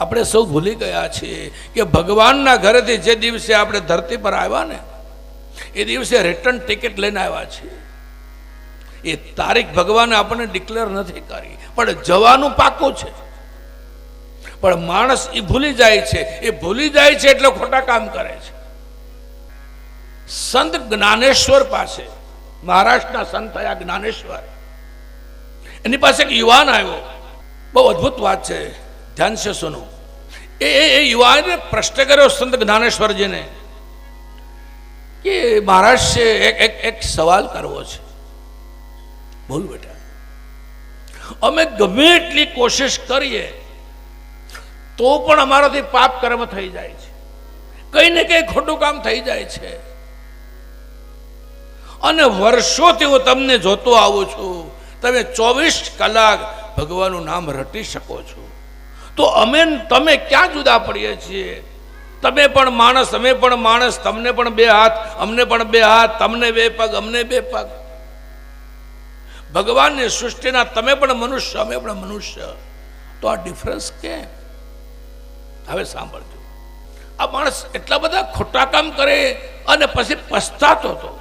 આપણે સૌ ભૂલી ગયા છીએ કે ભગવાનના ઘરેથી જે દિવસે આપણે ધરતી પર આવ્યા ને, એ દિવસે રિટર્ન ટિકિટ લઈને આવ્યા છીએ. એ તારીખ ભગવાને આપણને ડિક્લેર નથી કરી, પણ જવાનું પાકું છે. પણ માણસ એ ભૂલી જાય છે, એ ભૂલી જાય છે એટલે ખોટા કામ કરે છે. સંત જ્ઞાનેશ્વર પાસે, મહારાષ્ટ્રના સંત થયા જ્ઞાનેશ્વર. એની પાસે એક યુવાન આવ્યો. બહુ અદ્ભુત વાત છે. ધ્યાન છે સોનું. એ એ યુવાને પ્રશ્ન કર્યો સંત જ્ઞાનેશ્વરજીને કે મહારાજ એક એક એક સવાલ કરવો છે. બોલ બેટા. અમે ગમે એટલી કોશિશ કરીએ, તો પણ અમારાથી પાપ કર્મ થઈ જાય છે. કંઈ ને કંઈ ખોટું કામ થઈ જાય છે. અને વર્ષોથી હું તમને જોતો આવું છું. તમે ચોવીસ કલાક ભગવાનનું નામ રટી શકો છો. તો અમે તમે ક્યાં જુદા પડીએ છીએ? તમે પણ માણસ, અમે પણ માણસ, તમને પણ બે હાથ, અમને પણ બે હાથ, તમને બે પગ, અમને બે પગ. ભગવાનની સૃષ્ટિના તમે પણ મનુષ્ય, અમે પણ મનુષ્ય. તો આ ડિફરન્સ કેમ? હવે સાંભળજો. આ માણસ એટલા બધા ખોટા કામ કરે અને પછી પછતાતો હતો.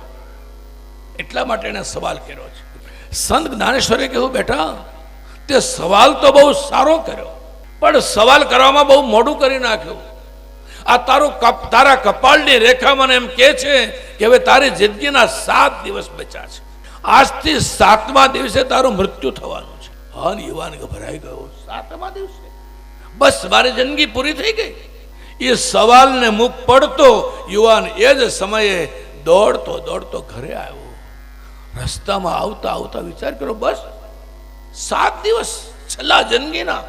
એટલા માટે એને સવાલ કર્યો છે. સંત જ્ઞાનેશ્વરે કહ્યું બેટા, તે સવાલ તો બહુ સારો કર્યો. પણ સવાલ કરવામાં બહુ મોડું કરી નાખ્યું. આ તારું કપ, તારા કપાળની રેખા મને એમ કહે છે કે હવે તારી જિંદગીના સાત દિવસ બચ્યા છે. આજથી સાતમા દિવસે તારું મૃત્યુ થવાનું છે. હન યુવાન ગભરાઈ ગયો. સાતમા દિવસે? બસ મારી જિંદગી પૂરી થઈ ગઈ. એ સવાલને મુખ પડતો યુવાન એ જ સમયે દોડતો દોડતો ઘરે આવ્યો. રસ્તામાં આવતા આવતા વિચાર કર્યો, બસ સાત દિવસ છેલ્લા જિંદગીના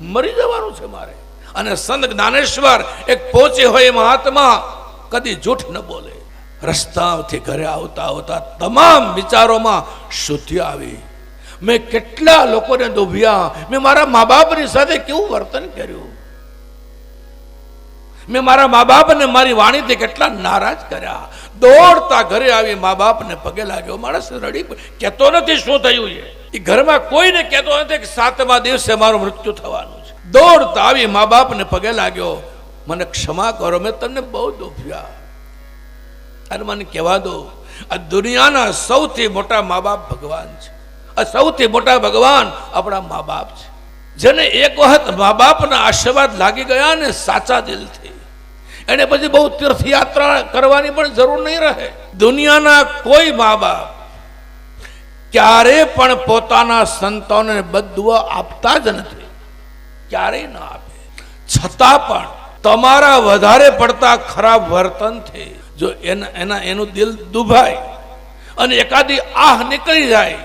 મરી જવાનું છે મારે. અને સંત જ્ઞાનેશ્વર એક પોચે હોય મહાત્મા કદી જૂઠ ન બોલે. રસ્તાથી ઘરે આવતા આવતા તમામ વિચારોમાં શુદ્ધિ આવી. મેં કેટલા લોકોને દોભ્યા. મેં મારા મા બાપની સાથે કેવું વર્તન કર્યું? મેં મારા મા બાપને મારી વાણીથી કેટલા નારાજ કર્યા. દોડતા ઘરે આવી મા બાપને પગે લાગ્યો. માણસ રડી કહેતો નથી શું થયું છે એ ઘરમાં કોઈને કહેતો નથી કે સાતમા દિવસે મારું મૃત્યુ થવાનું છે. દોડતા આવી મા બાપને પગે લાગ્યો. મને ક્ષમા કરો, મેં તમને બહુ દુખ્યા. અને મને કહેવા દો, આ દુનિયાના સૌથી મોટા મા બાપ ભગવાન છે. આ સૌથી મોટા ભગવાન આપણા મા બાપ છે. જેને એક વખત મા બાપના આશીર્વાદ લાગી ગયા ને સાચા દિલથી. એને પછી બહુ તીર્થયાત્રા કરવાની પણ જરૂર નહીં રહે. દુનિયાના કોઈ મા બાપ ક્યારે પણ પોતાના સંતાનોને બદુઆ આપતા જ નથી. ક્યારેય ન આપે. છતાં પણ તમારા વધારે પડતા ખરાબ વર્તનથી જો એના એના, એનું દિલ દુભાય અને એકાદી આહ નીકળી જાય,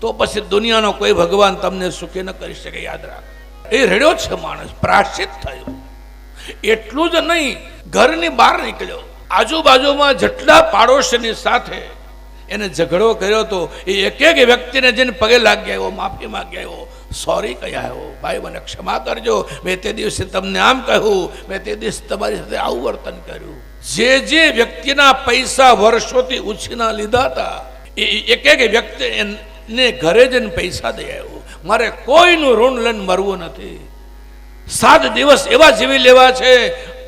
તો પછી દુનિયાનો કોઈ ભગવાન તમને સુખી ન કરી શકે, યાદ રાખ. એ રેડ્યો છે માણસ, પ્રાશ્ચિત થયો. એટલું જ નહીં, ઘરની બહાર નીકળ્યો. આજુબાજુમાં જેટલા પાડોશીની સાથે એને ઝઘડો કર્યો હતો એ એક એક વ્યક્તિને જેને પગે લાગી આવ્યો, માફી માગી આવ્યો. સોરી કહી આવ્યો. ભાઈ, મને ક્ષમા કરજો. મેં તે દિવસે તમને આમ કહ્યું. મેં તે દિવસે તમારી સાથે આવું વર્તન કર્યું. જે જે વ્યક્તિના પૈસા વર્ષોથી ઉછીના લીધા હતા, એ એક એક વ્યક્તિ ને ઘરે જઈને પૈસા દઈ આવ્યો. મારે કોઈનું ઋણ લઈને મરવું નથી. સાત દિવસ એવા જીવી લેવા છે,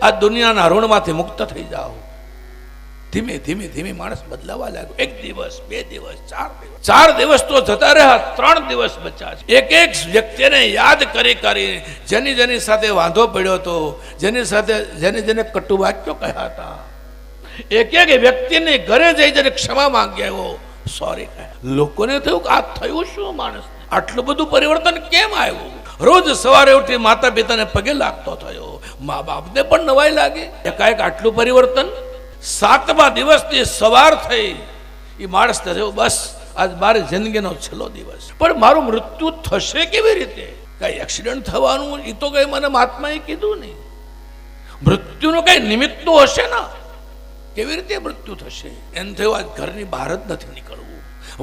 આ દુનિયાના ઋણમાંથી મુક્ત થઈ જાઓ. ધીમે ધીમે ધીમે માણસ બદલાવા લાગ્યો. એક દિવસ, બે દિવસ, ચાર દિવસ. ચાર દિવસ તો જતા રહ્યા, ત્રણ દિવસ બચ્યા છે. એક એક વ્યક્તિને યાદ કરી કરી જેની જેની સાથે વાંધો પડ્યો હતો, જેની સાથે, જેને જેને કટુ વાક્યો કહ્યા હતા. એક એક વ્યક્તિને ઘરે જઈ જઈને ક્ષમા માંગી આવ્યો. સોરી કહ્યા. લોકોને થયું કે આ થયું શું માણસ? આટલું બધું પરિવર્તન કેમ આવ્યું? રોજ સવારે ઉઠી માતા પિતાને પગે લાગતો થયો. મા બાપને પણ નવાઈ લાગે. એકાએક આટલું પરિવર્તન સાતમા દિવસની સવાર થઈ. એ માણસ થયો બસ, આજ મારી જિંદગીનો છેલ્લો દિવસ. પણ મારું મૃત્યુ થશે કેવી રીતે? કઈ એક્સિડન્ટ થવાનું એ તો કઈ મને મહાત્માએ કીધું નહીં. મૃત્યુનું કઈ નિમિત્ત તો હશે ને? કેવી રીતે મૃત્યુ થશે? એમ થયું, આજ ઘરની બહાર જ નથી નીકળવું.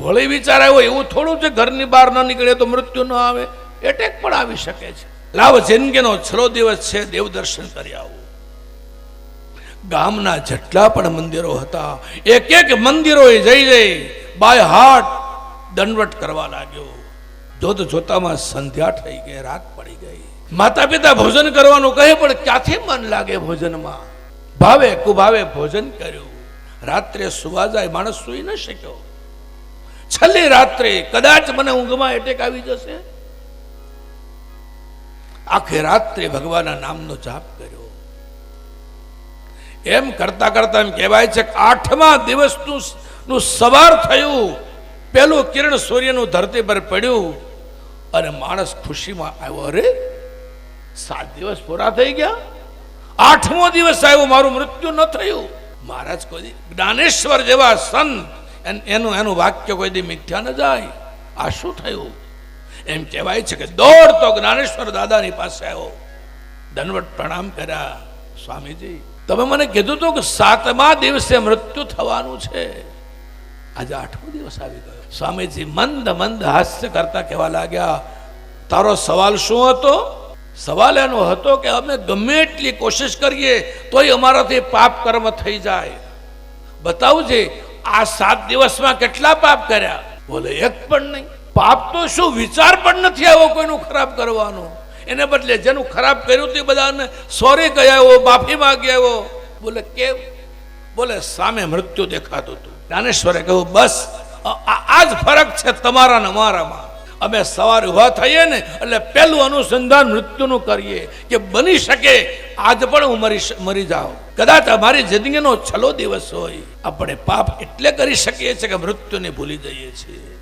વળી વિચાર આવ્યો, એવું થોડું છે, ઘરની બહાર ન નીકળે તો મૃત્યુ ન આવે. એટેક પણ આવી શકે છે. લાવ જિંદગીનો છેલ્લો દિવસ છે દેવ દર્શન કરી આવું. ગામના જેટલા પણ મંદિરો હતા, એક એક મંદિરોએ જઈ જઈ બાય હાર્ટ દંડવટ કરવા લાગ્યો. જોત જોતામાં સંધ્યા થઈ ગઈ, રાત પડી ગઈ. માતા પિતા ભોજન કરવાનું કહે, પણ ક્યાંથી મન લાગે ભોજનમાં? ભાવે કુભાવે ભોજન કર્યું. રાત્રે સુવા જાય માણસ સુઈ ન શક્યો. છેલ્લી રાત્રે કદાચ મને ઊંઘમાં એટેક આવી જશે. આખી રાત્રે ભગવાનના નામનો જાપ કર્યો. એમ કરતા કરતા એમ કહેવાય છે કે આઠમા દિવસનું સવાર થયું. પેલું કિરણ સૂર્યનું ધરતી પર પડ્યું. અને માણસ ખુશીમાં આવ્યો, અરે, સાત દિવસ પૂરા થઈ ગયા? આઠમો દિવસ આવ્યો, મારું મૃત્યુ ન થયું. મહારાજ કોઈ જ્ઞાનેશ્વર જેવા સંત, એન- એનું વાક્ય કોઈ દી મિથ્યા ન જાય. આ શું થયું? એમ કહેવાય છે કે દોડતો જ્ઞાનેશ્વર દાદાની પાસે આવ્યો. ધનવટ પ્રણામ કર્યા, સ્વામીજી તમે મને કીધું હતું કે સાતમા દિવસે મૃત્યુ થવાનું છે. આજે આઠમો દિવસ આવી ગયો. સ્વામીજી મંદ મંદ હાસ્ય કરતા કહેવા લાગ્યા, તારો સવાલ શું હતો? સવાલ એનો હતો કે, અમે ગમે એટલી કોશિશ કરીએ તોય અમારાથી પાપ કર્મ થઈ જાય. બતાવજે, આ સાત દિવસમાં કેટલા પાપ કર્યા? બોલે એક પણ નહીં. પાપ તો શું, વિચાર પણ નથી આવ્યો કોઈનું ખરાબ કરવાનો. એને બદલે જેનું ખરાબ કર્યું તે બધાને સોરી ગયા એવો માફી માગ્યા એવો બોલે કેમ બોલે, સામે મૃત્યુ દેખાતું હતું. જ્ઞાનેશ્વરે કહ્યું, બસ આ જ ફરક છે તમારા ને અમારામાં. અમે સવારે ઊભા થઈએ ને, એટલે પહેલું અનુસંધાન મૃત્યુનું કરીએ કે બની શકે, આજ પણ હું મરી મરી જાઉં. કદાચ અમારી જિંદગીનો છેલ્લો દિવસ હોય. આપણે પાપ એટલે કરી શકીએ છીએ કે મૃત્યુને ભૂલી જઈએ છીએ.